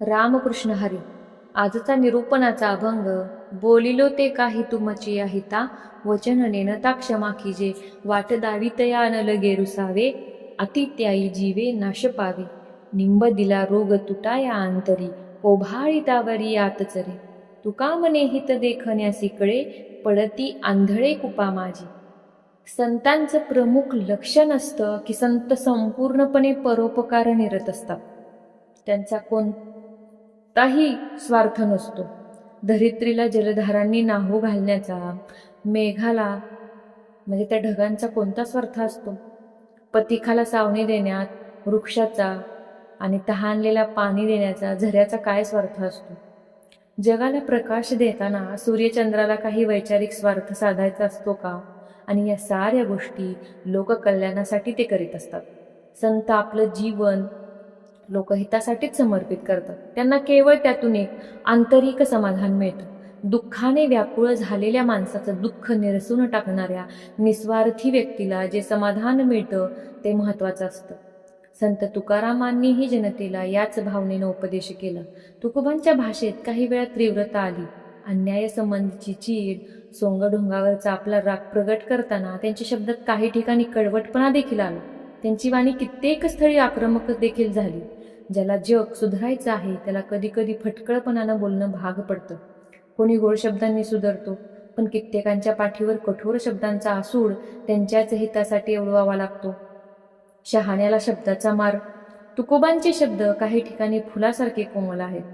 रामकृष्ण हरी आजचा निरूपणाचा अभंग बोलिलो ते काही तुमची अहिता वचन नेनता क्षमा कीजे वाट दावितया न लगे रुसावे अतित्याई जीवे नाश पावे निंब दिला रोग तुटाया अंतरी ओभाळितावरी आतचरे तुका मने हित देखण्यासी कळे पडती आंधळे कुपा माझी संतांचं प्रमुख लक्षण असतं की संत संपूर्णपणे परोपकार निरत असतात. त्यांचा कोण कोणताही स्वार्थ नसतो. धरित्रीला जलधारांनी नाहू घालण्याचा मेघाला म्हणजे त्या ढगांचा कोणता स्वार्थ असतो? पतिखाला सावणी देण्यात वृक्षाचा आणि तहानलेला पाणी देण्याचा झऱ्याचा काय स्वार्थ असतो? जगाला प्रकाश देताना सूर्यचंद्राला काही वैचारिक स्वार्थ साधायचा असतो का? आणि या साऱ्या गोष्टी लोककल्याणासाठी ते करीत असतात. संत आपलं जीवन लोकहितासाठीच समर्पित करतात. त्यांना केवळ त्यातून एक आंतरिक समाधान मिळतं. दुःखाने व्याकुळ झालेल्या माणसाचं दुःख निरसून टाकणाऱ्या निस्वार्थी व्यक्तीला जे समाधान मिळतं ते महत्त्वाचं असतं. संत तुकारामांनीही जनतेला याच भावनेनं उपदेश केला. तुकोबांच्या भाषेत काही वेळा तीव्रता आली. अन्यायासंबंधीची चीड सोंगढोंगावरचा आपला राग प्रगट करताना त्यांच्या शब्दात काही ठिकाणी कडवटपणा देखील आला. त्यांची वाणी कित्येक स्थळी आक्रमक देखील झाली. ज्याला जग सुधारायचं आहे त्याला कधीकधी फटकळपणानं बोलणं भाग पडतं. कोणी गोड शब्दांनी सुधारतो पण कित्येकांच्या पाठीवर कठोर शब्दांचा आसूड त्यांच्याच हितासाठी उडवावा लागतो. शहाण्याला शब्दाचा मार. तुकोबांचे शब्द काही ठिकाणी फुलासारखे कोमल आहेत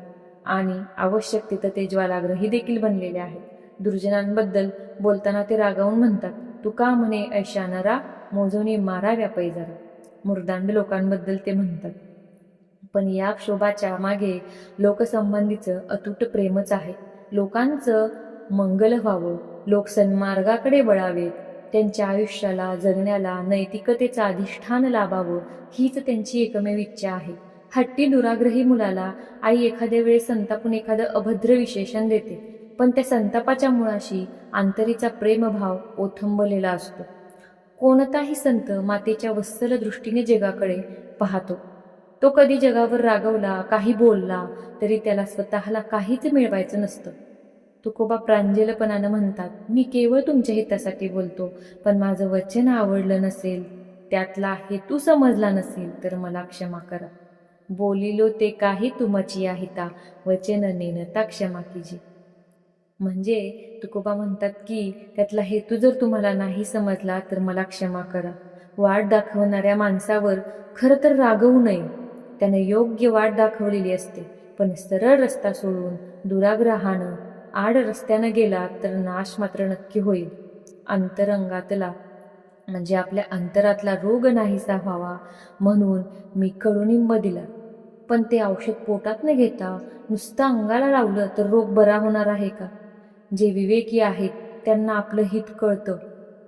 आणि आवश्यक तिथं ते ज्वालाग्रही देखील बनलेले आहेत. दुर्जनांबद्दल बोलताना ते रागावून म्हणतात तुका म्हणे ऐशानरा मोजवणी माराव्या पैजारा मुर्दांड लोकांबद्दल ते म्हणतात. पण या क्षोभाच्या मागे लोकसंबंधीचं अतूट प्रेमच आहे. लोकांचं मंगल व्हावं लोक सन्मार्गाकडे वळावेत त्यांच्या आयुष्याला जगण्याला नैतिकतेचं अधिष्ठान लाभावं हीच त्यांची एकमेव इच्छा आहे. हट्टी दुराग्रही मुलाला आई एखाद्या वेळेस संतापून एखादं अभद्र विशेषण देते पण त्या संतापाच्या मुळाशी आंतरीचा प्रेमभाव ओथंबलेला असतो. कोणताही संत मातेच्या वत्सल दृष्टीने जगाकडे पाहतो. तो कधी जगावर रागवला काही बोलला तरी त्याला स्वतःला काहीच मिळवायचं नसतं. तुकोबा प्रांजलपणानं म्हणतात मी केवळ तुमच्या हितासाठी बोलतो पण माझं वचन आवडलं नसेल त्यातला हेतू समजला नसेल तर मला क्षमा करा. बोलिलो ते काही तुमची आहिता वचन नेनता क्षमा कीजी. म्हणजे तुकोबा म्हणतात की त्यातला हेतू जर तुम्हाला नाही समजला तर मला क्षमा करा. वाट दाखवणाऱ्या माणसावर खरं तर रागवू नये. त्यानं योग्य वाट दाखवलेली असते. पण सरळ रस्ता सोडून दुराग्रहानं आड रस्त्यानं गेला तर नाश मात्र नक्की होईल. अंतरंगातला म्हणजे आपल्या अंतरातला रोग नाहीसा व्हावा म्हणून मी कडुनिंब दिला. पण ते औषध पोटात न घेता नुसतं अंगाला लावलं तर रोग बरा होणार आहे का? जे विवेकी आहेत त्यांना आपलं हित कळतं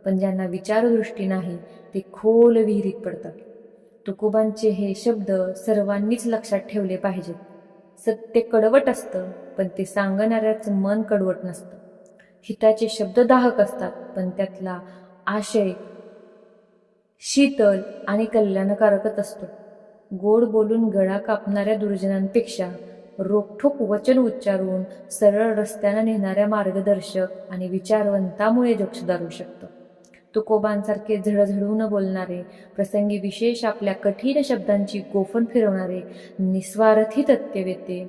पण ज्यांना विचारदृष्टी नाही ते खोल विहिरीत पडतात. तुकोबांचे हे शब्द सर्वांनीच लक्षात ठेवले पाहिजेत. सत्य कडवट असतं पण ते सांगणाऱ्याचं मन कडवट नसतं. हिताचे शब्द दाहक असतात पण त्यातला आशय शीतल आणि कल्याणकारकच असतो. गोड बोलून गळा कापणाऱ्या दुर्जनांपेक्षा रोखठोक वचन उच्चारून सरळ रस्त्यानं नेणाऱ्या मार्गदर्शक आणि विचारवंतामुळे जग सुधारू शकतं. तुकोबांसारखे झडझडून बोलणारे प्रसंगी विशेष आपल्या कठीण शब्दांची गोफण फिरवणारे निस्वार्थी तत्त्ववेते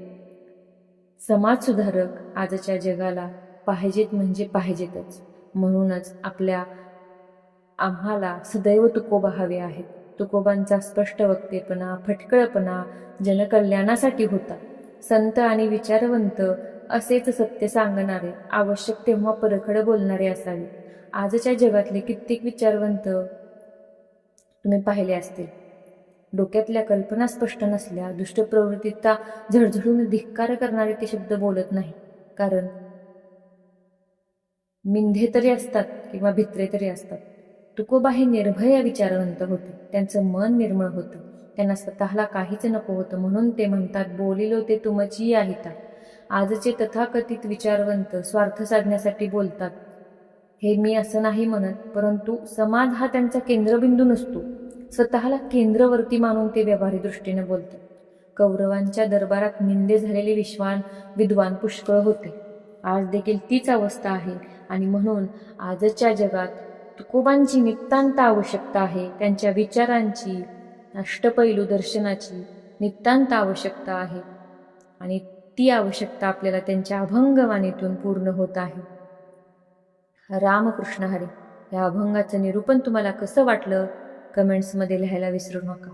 समाजसुधारक आजच्या जगाला पाहिजेत म्हणजे पाहिजेतच. म्हणूनच आपल्या आम्हाला सदैव तुकोबा हवे आहेत. तुकोबांचा स्पष्ट वक्तेपणा फटकळपणा जनकल्याणासाठी होता. संत आणि विचारवंत असेच सत्य सांगणारे आवश्यक तेव्हा परखड बोलणारे असावे. आजच्या जगातले कित्येक विचारवंत तुम्ही पाहिले असतील. डोक्यातल्या कल्पना स्पष्ट नसल्या दुष्ट प्रवृत्तीचा झळझळून धिक्कार करणारे ते शब्द बोलत नाही. कारण मिंधे तरी असतात किंवा भित्रे तरी असतात. तुकोबा हे निर्भय विचारवंत होते. त्यांचं मन निर्मळ होतं. त्यांना स्वतःला काहीच नको होतं म्हणून ते म्हणतात बोलिलो ते तुमची आहिता आजचे तथाकथित विचारवंत स्वार्थ साधण्यासाठी बोलतात. हे मी असं नाही म्हणत परंतु समाज हा त्यांचा केंद्रबिंदू नसतो. स्वतःला केंद्रवर्ती मानून ते व्यवहारी दृष्टीने बोलतात. कौरवांच्या दरबारात निंदे झालेले विश्वान विद्वान पुष्कळ होते. आज देखील तीच अवस्था आहे आणि म्हणून आजच्या जगात तुकोबांची नितांत आवश्यकता आहे त्यांच्या विचारांची अष्टपैलू दर्शनाची नितांत आवश्यकता आहे. आणि ती आवश्यकता आपल्याला त्यांच्या अभंगवाणीतून पूर्ण होत आहे. रामकृष्ण हरे या अभंगाचं निरूपण तुम्हाला कसं वाटलं? कमेंट्समध्ये लिहायला विसरू नका.